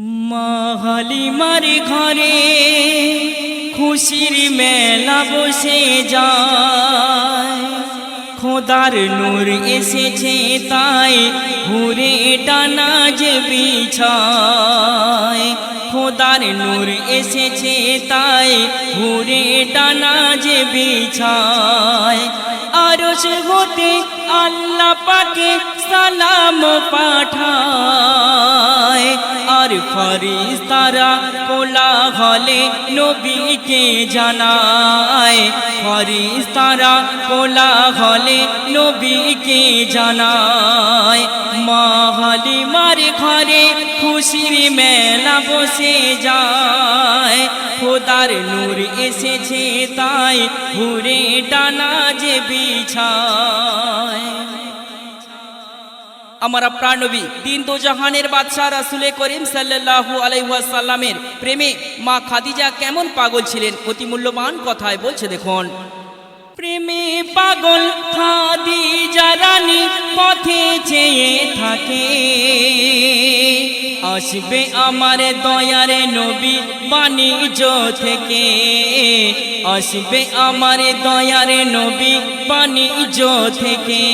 মাহালিমার ঘরে খুশির মেলা বসে যায়। খোদার নূর এসেছে তাই ঘুরে টানা যে বিছায়। খোদার নূর এসেছে তাই ঘুরে টানা যে বিছায়। আরশ হতে আল্লাহ পাকে সালাম পাঠায়। আর ফরিস্তারা কোলা হলে নবীকে জানায়। ফরিস্তারা কোলা হলে নবীকে জানায়। মহালি মার ঘরে খুশির মেলা বসে যায়। খোদার নূর এসেছে তাই ঘুরে টানা যে বিছায়। আমার প্রাণবী, দিন দো জাহানের বাদশাহ রাসুলে করিম সাল্লাল্লাহু আলাইহাসাল্লামের প্রেমে মা খাদিজা কেমন পাগল ছিলেন? অতি মূল্যবান কথায় বলছে, দেখুন। প্রেমে পাগল খাদিজা রানী পথে চেয়ে থাকে। আসবে আমার দয়ারে নবী বাণিজ্য থেকে। আসবে আমার দয়ারে নবী বাণিজ্য থেকে।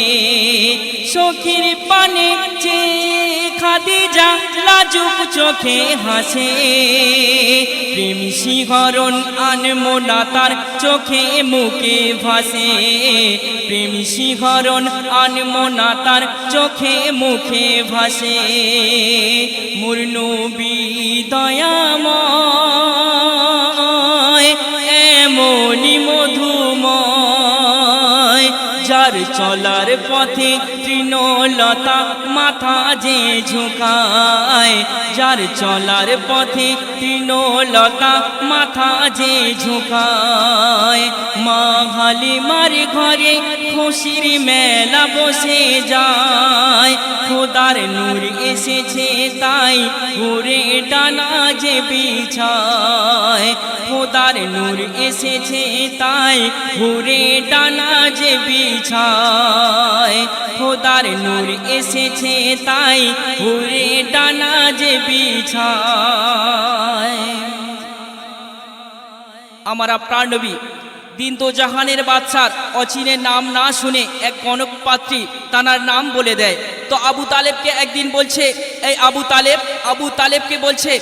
সখীর পানে চেয়ে খাদিজা লাজুক চোখে হাসে। প্রেম শিহরণ আনমোলা তার চোখে মুখে ভাসে। প্রেম শিহরণ আনমোনা তার চোখে মুখে ভাসে। মুর্নবী দয়াময়। চলার পথে তৃণলতা মাথা যে ঝুঁকায়, যার চলার পথে তৃণলতা মাথা যে ঝুঁকায়। মা হালিমার ঘরে খুশির মেলা বসে যায় খোদার নূর এসেছে তাই ঘুরে টানা যে বিছায় খোদার নূর এসেছে তাই ঘুরে টানা যে বিছায় খোদার নূর এসেছে তাই ঘুরে টানা যে বিছায় আমার প্রাণবী দিন তো জাহানের বাদশার অচিনের নাম না শুনে এক কনক পাত্রী তানার নাম বলে দেয়। তো আবু তালেবকে একদিন বলছে, এই আবু তালেব, আবু তালেবকে বলছে,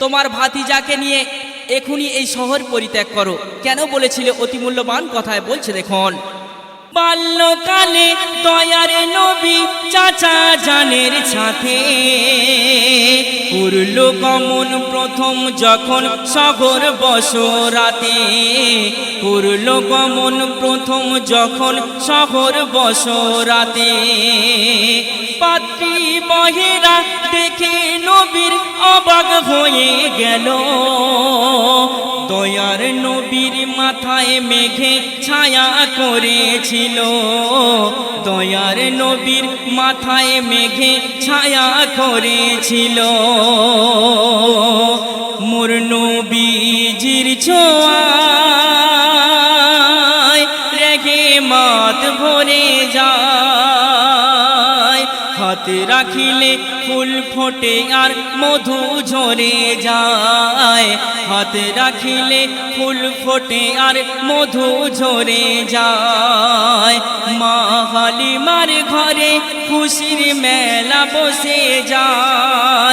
তোমার ভাতিজাকে নিয়ে এখনই এই শহর পরিত্যাগ করো। কেন বলেছিলে? অতি মূল্যবান কথায় বলছে, দেখুন। বাল্যকালে দয়ার নবী চাচা জানের সাথে করল গমন প্রথম যখন শহর বসরাতে। করল গমন প্রথম যখন শহর বসরাতে। পাত্রী বহেরা দেখে নবীর অবাক হয়ে গেল। দয়ার নবীর মাথায় মেঘে ছায়া করেছিল। দয়ার নবীর মাথায় মেঘে ছায়া করেছিল। মোর নবীজির ছোঁয়ায় রেগে মাত ভরে হাতে রাখিলে ফুল ফোটে আর মধু ঝরে যায়। হাতে রাখিলে ফুল ফোটে আর মধু ঝরে যায়। মা হালিমার ঘরে খুশির মেলা বসে যায়।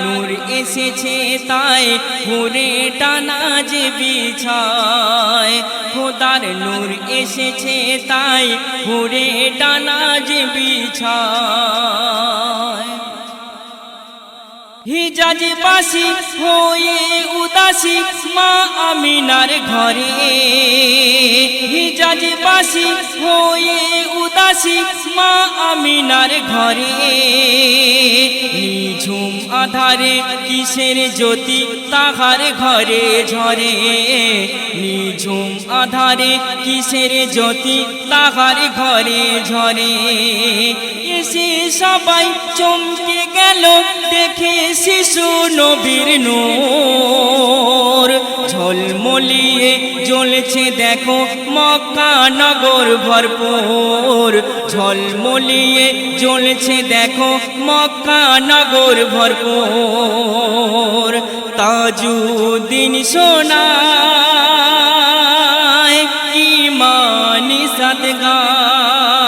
নূর এসেছে তাই ঘুরে টানা যে বিছায়। খোদার নূর এসেছে তাই ঘুরে টানা যে বিছায়। হিজাজ বাসি হয়ে উদাসী মা আমিনার ঘরে হিজাজ বাসি হয়ে উদাসী মা আমিনার ঘরে। নিঝুম আধারে কিসের জ্যোতি তাহার ঘরে ঝরে। নিঝুম আধারে কিসের জ্যোতি তাহার ঘরে ঝরে। এসে সবাই চমকে গেল, দেখে শিশু নবীর নূর। ঝলমলিয়ে জ্বলছে দেখো মক্কা নগর ভরপুর। ঝলমলিয়ে জ্বলছে দেখো মক্কা নগর ভরপুর। তাজুদ্দিন সোনায় ইমানি সদগায়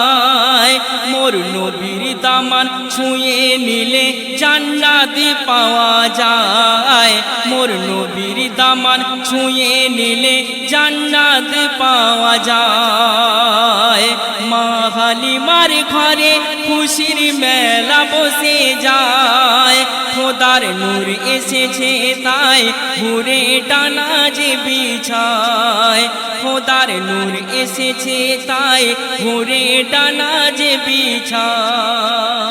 মোর নবীর দামান ছুঁয়ে নিলে জান্নাতি পাওয়া যায়। মোর নবীর দামান ছুঁয়ে নিলে জান্নাত পাওয়া যায়। মা হালিমার ঘরে খুশির মেলা বসে যায়। খোদার নূর এসেছে তাই ঘুরে টানা যে বিছায়। খোদার নূর এসেছে তাই ঘুরে টানা যে বিছায়।